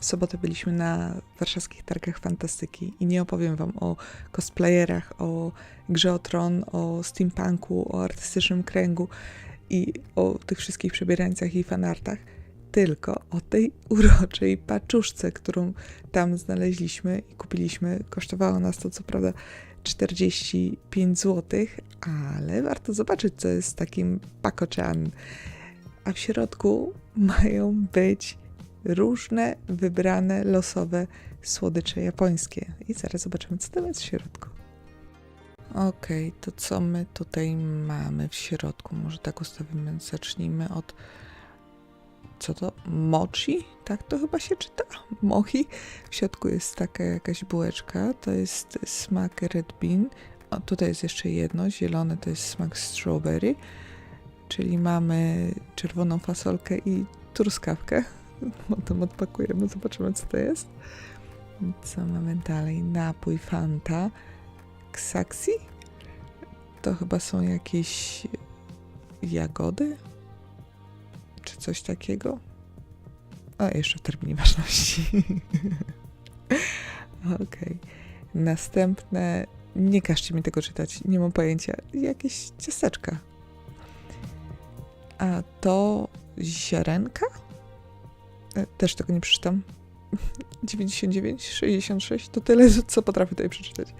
W sobotę byliśmy na warszawskich targach fantastyki i nie opowiem wam o cosplayerach, o grze o tron, o steampunku, o artystycznym kręgu i o tych wszystkich przebierańcach i fanartach, tylko o tej uroczej paczuszce, którą tam znaleźliśmy i kupiliśmy. Kosztowało nas to co prawda 45 zł, ale warto zobaczyć, co jest takim pakochan. A w środku mają być różne wybrane losowe słodycze japońskie. I zaraz zobaczymy, co tam jest w środku. Okej, to co my tutaj mamy w środku? Może tak ustawimy. Zacznijmy od. Co to? Mochi? Tak to chyba się czyta. Mochi. W środku jest taka jakaś bułeczka. To jest smak red bean. O, tutaj jest jeszcze jedno. Zielone to jest smak strawberry. Czyli mamy czerwoną fasolkę i truskawkę. Potem odpakujemy, zobaczymy co to jest. Co mamy dalej? Napój Fanta. Ksaksi? To chyba są jakieś jagody? Czy coś takiego? O, jeszcze w terminie ważności. Okej. Następne. Nie każcie mi tego czytać, nie mam pojęcia. Jakieś ciasteczka. A to ziarenka? E, Też tego nie przeczytam. 99, 66 to tyle, co potrafię tutaj przeczytać.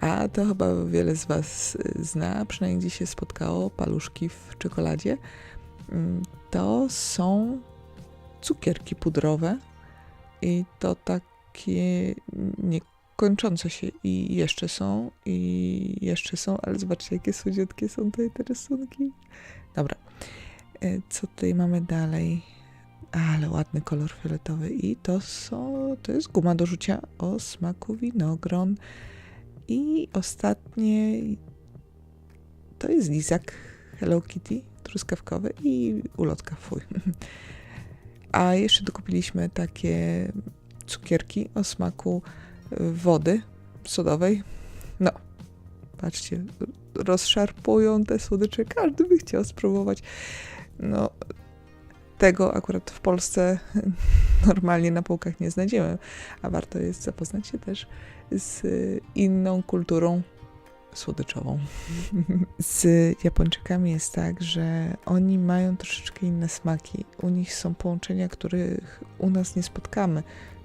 A to chyba wiele z Was y, zna, przynajmniej gdzieś się spotkało, paluszki w czekoladzie. Mm, To są cukierki pudrowe i to takie niekończące się i jeszcze są, i jeszcze są, ale zobaczcie, jakie słodziutkie są tutaj te rysunki. Dobra, E, co tutaj mamy dalej? Ale ładny kolor fioletowy i to są, to jest guma do rzucia o smaku winogron. I ostatnie to jest lizak Hello Kitty truskawkowy i ulotka fuj. A jeszcze dokupiliśmy takie cukierki o smaku wody sodowej. No, patrzcie, rozszarpują te słodycze. Każdy by chciał spróbować. No, tego akurat w Polsce normalnie na półkach nie znajdziemy, a warto jest zapoznać się też z inną kulturą słodyczową. Z Japończykami jest tak, że oni mają troszeczkę inne smaki. U nich są połączenia, których u nas nie spotkamy.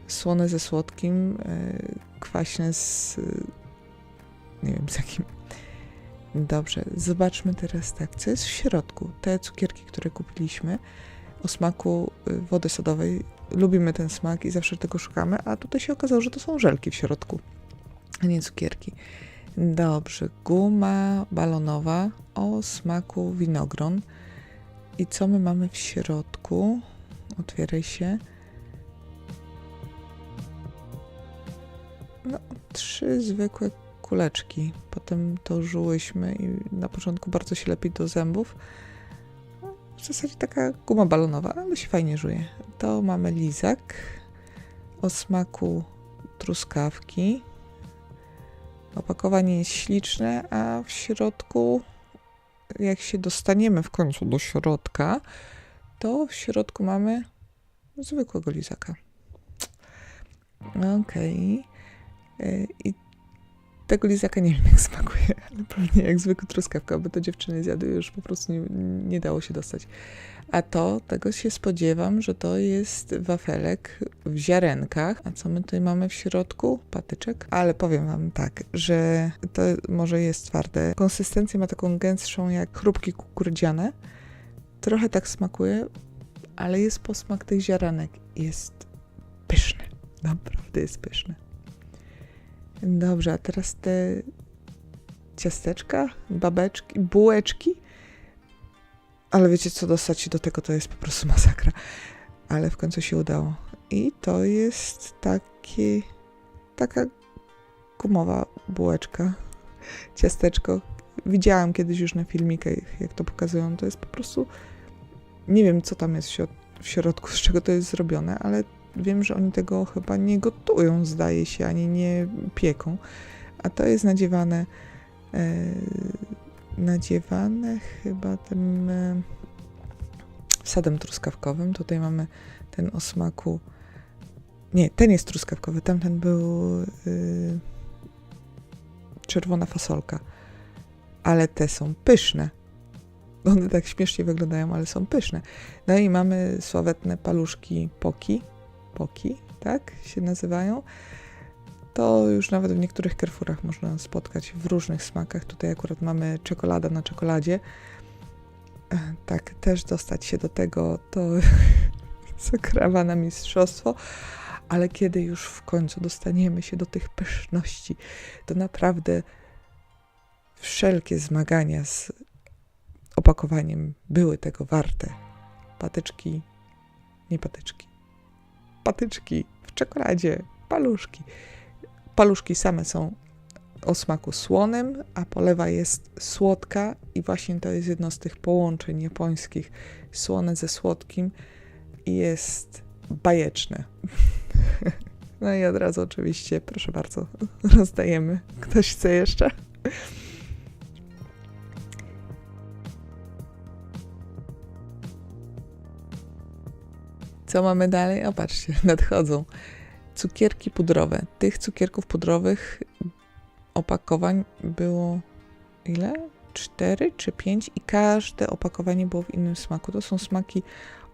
Słone ze słodkim, e, kwaśne z. nie wiem z jakim. Dobrze, zobaczmy teraz tak, co jest w środku. Te cukierki, które kupiliśmy o smaku y, wody sodowej. Lubimy ten smak i zawsze tego szukamy, a tutaj się okazało, że to są żelki w środku, a nie cukierki. Dobrze, guma balonowa o smaku winogron. I co my mamy w środku? Otwieraj się. No, trzy zwykłe kuleczki. Potem to żułyśmy i na początku bardzo się lepi do zębów. W zasadzie taka guma balonowa, ale się fajnie żuje. To mamy lizak o smaku truskawki. Opakowanie jest śliczne, a w środku, jak się dostaniemy w końcu do środka, to w środku mamy zwykłego lizaka. Okej. Y, I tego lizaka nie wiem jak smakuje, ale pewnie jak zwykły truskawka, bo to dziewczyny zjadły już po prostu nie, nie dało się dostać. A to, tego się spodziewam, że to jest wafelek w ziarenkach. A co my tutaj mamy w środku? Patyczek. Ale powiem wam tak, że to może jest twarde. Konsystencję ma taką gęstszą jak chrupki kukurydziane. Trochę tak smakuje, ale jest posmak tych ziarenek. Jest pyszny. Naprawdę jest pyszny. Dobrze, a teraz te ciasteczka, babeczki, bułeczki. Ale wiecie co, dostać się do tego to jest po prostu masakra. Ale w końcu się udało. I to jest takie, taka gumowa bułeczka, ciasteczko. Widziałam kiedyś już na filmikach, jak to pokazują. To jest po prostu, nie wiem co tam jest w środku, z czego to jest zrobione, ale wiem, że oni tego chyba nie gotują, zdaje się, ani nie pieką. A to jest nadziewane, e, nadziewane chyba tym e, sadem truskawkowym. Tutaj mamy ten o smaku Nie, ten jest truskawkowy, tamten był yy, czerwona fasolka. Ale te są pyszne. One tak śmiesznie wyglądają, ale są pyszne. No i mamy sławetne paluszki poki. Poki, tak się nazywają. To już nawet w niektórych Carrefourach można spotkać w różnych smakach. Tutaj akurat mamy czekolada na czekoladzie. E, Tak, też dostać się do tego to zakrawa na mistrzostwo, ale kiedy już w końcu dostaniemy się do tych pyszności, to naprawdę wszelkie zmagania z opakowaniem były tego warte. Patyczki, nie patyczki, patyczki w czekoladzie, paluszki. Paluszki same są o smaku słonym, a polewa jest słodka i właśnie to jest jedno z tych połączeń japońskich, słone ze słodkim i jest bajeczne. No i od razu oczywiście, proszę bardzo, rozdajemy. Ktoś chce jeszcze? Co mamy dalej? O, patrzcie, nadchodzą. Cukierki pudrowe. Tych cukierków pudrowych opakowań było ile? Cztery czy pięć i każde opakowanie było w innym smaku. To są smaki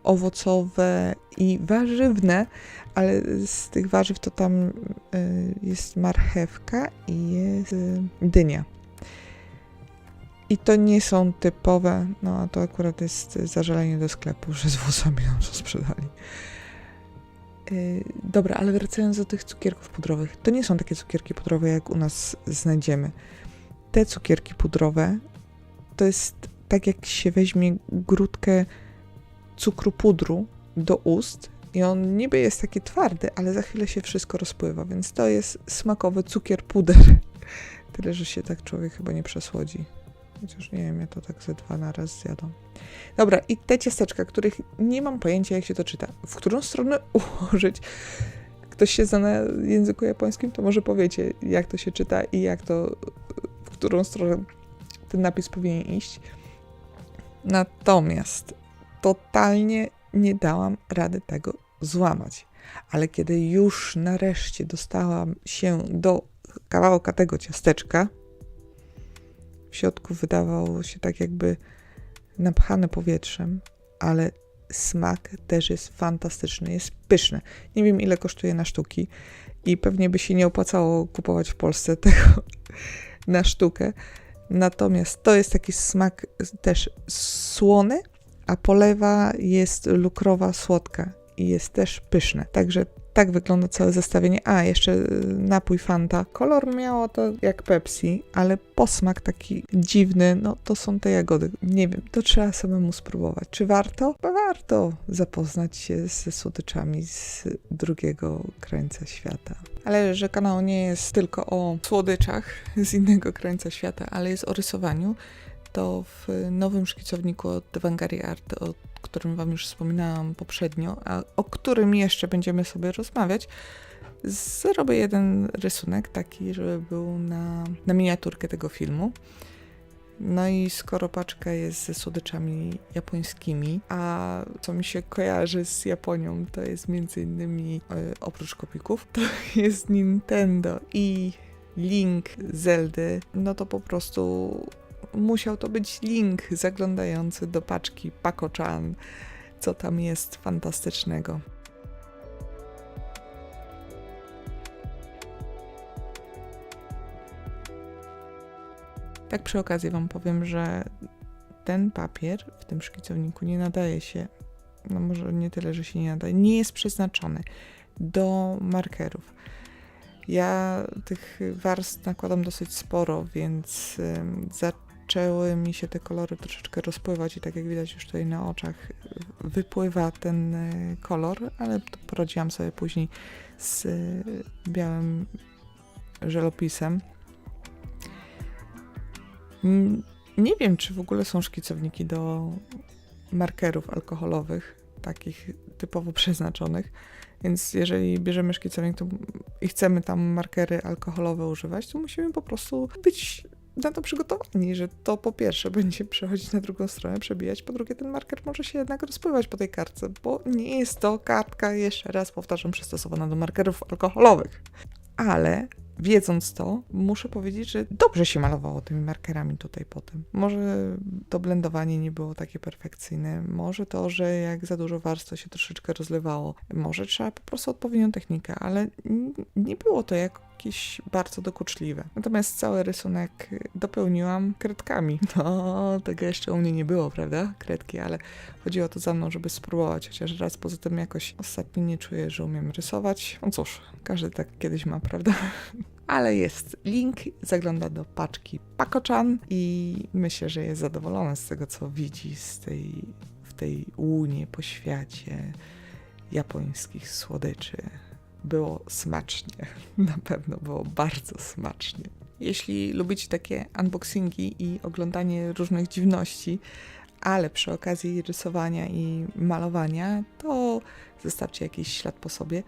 owocowe i warzywne, ale z tych warzyw to tam y, jest marchewka i jest y, dynia. I to nie są typowe, no a to akurat jest zażalenie do sklepu, że z włosami nam to sprzedali. Yy, dobra, ale wracając do tych cukierków pudrowych, to nie są takie cukierki pudrowe, jak u nas znajdziemy. Te cukierki pudrowe to jest tak, jak się weźmie grudkę cukru pudru do ust i on niby jest taki twardy, ale za chwilę się wszystko rozpływa, więc to jest smakowy cukier puder. Tyle, że się tak człowiek chyba nie przesłodzi. Chociaż nie wiem, ja to tak ze dwa na raz zjadam. Dobra, i te ciasteczka, których nie mam pojęcia, jak się to czyta. W którą stronę ułożyć? Ktoś się zna na języku japońskim, to może powiecie, jak to się czyta i jak to, w którą stronę ten napis powinien iść. Natomiast totalnie nie dałam rady tego złamać. Ale kiedy już nareszcie dostałam się do kawałka tego ciasteczka, w środku wydawało się tak jakby napchane powietrzem, ale smak też jest fantastyczny, jest pyszny. Nie wiem ile kosztuje na sztuki i pewnie by się nie opłacało kupować w Polsce tego na sztukę. Natomiast to jest taki smak też słony, a polewa jest lukrowa, słodka i jest też pyszne. Także tak wygląda całe zestawienie. A, jeszcze y, napój Fanta. Kolor miało to jak Pepsi, ale posmak taki dziwny, no to są te jagody. Nie wiem, to trzeba samemu spróbować. Czy warto? Bo warto zapoznać się ze słodyczami z drugiego krańca świata. Ale że kanał nie jest tylko o słodyczach z innego krańca świata, ale jest o rysowaniu, to w nowym szkicowniku od Wangari Art, o którym Wam już wspominałam poprzednio, a o którym jeszcze będziemy sobie rozmawiać, zrobię jeden rysunek taki, żeby był na, na miniaturkę tego filmu. No i skoro paczka jest ze słodyczami japońskimi, a co mi się kojarzy z Japonią, to jest między innymi e, oprócz kopików, to jest Nintendo i Link Zeldy, no to po prostu musiał to być link zaglądający do paczki Pako-chan, co tam jest fantastycznego. Tak przy okazji Wam powiem, że ten papier w tym szkicowniku nie nadaje się, no może nie tyle, że się nie nadaje, nie jest przeznaczony do markerów. Ja tych warstw nakładam dosyć sporo, więc ym, zaczęły mi się te kolory troszeczkę rozpływać i tak jak widać już tutaj na oczach y, wypływa ten y, kolor, ale poradziłam sobie później z y, białym żelopisem. Mm, Nie wiem, czy w ogóle są szkicowniki do markerów alkoholowych, takich typowo przeznaczonych. Więc jeżeli bierzemy szkicownik to, i chcemy tam markery alkoholowe używać, to musimy po prostu być na to przygotowani, że to po pierwsze będzie przechodzić na drugą stronę, przebijać, po drugie ten marker może się jednak rozpływać po tej kartce, bo nie jest to kartka, jeszcze raz powtarzam, przystosowana do markerów alkoholowych. Ale wiedząc to, muszę powiedzieć, że dobrze się malowało tymi markerami tutaj potem. Może to blendowanie nie było takie perfekcyjne, może to, że jak za dużo warstw to się troszeczkę rozlewało, może trzeba po prostu odpowiednią technikę, ale nie było to jakieś bardzo dokuczliwe. Natomiast cały rysunek dopełniłam kredkami. No, tego jeszcze u mnie nie było, prawda? Kredki, ale chodziło to za mną, żeby spróbować chociaż raz. Poza tym jakoś ostatnio nie czuję, że umiem rysować. No cóż, każdy tak kiedyś ma, prawda? Ale jest link, zagląda do paczki Pakochan i myślę, że jest zadowolona z tego, co widzi z tej, w tej łunie po świecie japońskich słodyczy. Było smacznie, na pewno było bardzo smacznie. Jeśli lubicie takie unboxingi i oglądanie różnych dziwności, ale przy okazji rysowania i malowania, to zostawcie jakiś ślad po sobie.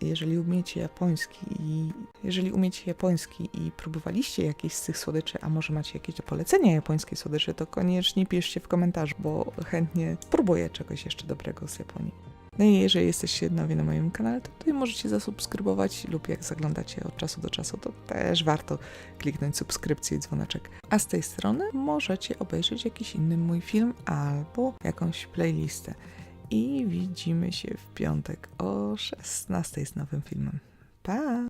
Jeżeli umiecie japoński i jeżeli umiecie japoński i próbowaliście jakieś z tych słodyczy, a może macie jakieś do polecenia japońskiej słodyczy, to koniecznie piszcie w komentarzu, bo chętnie spróbuję czegoś jeszcze dobrego z Japonii. No i jeżeli jesteście nowi na moim kanale, to tutaj możecie zasubskrybować lub jak zaglądacie od czasu do czasu, to też warto kliknąć subskrypcję i dzwoneczek. A z tej strony możecie obejrzeć jakiś inny mój film albo jakąś playlistę. I widzimy się w piątek o 16 z nowym filmem. Pa!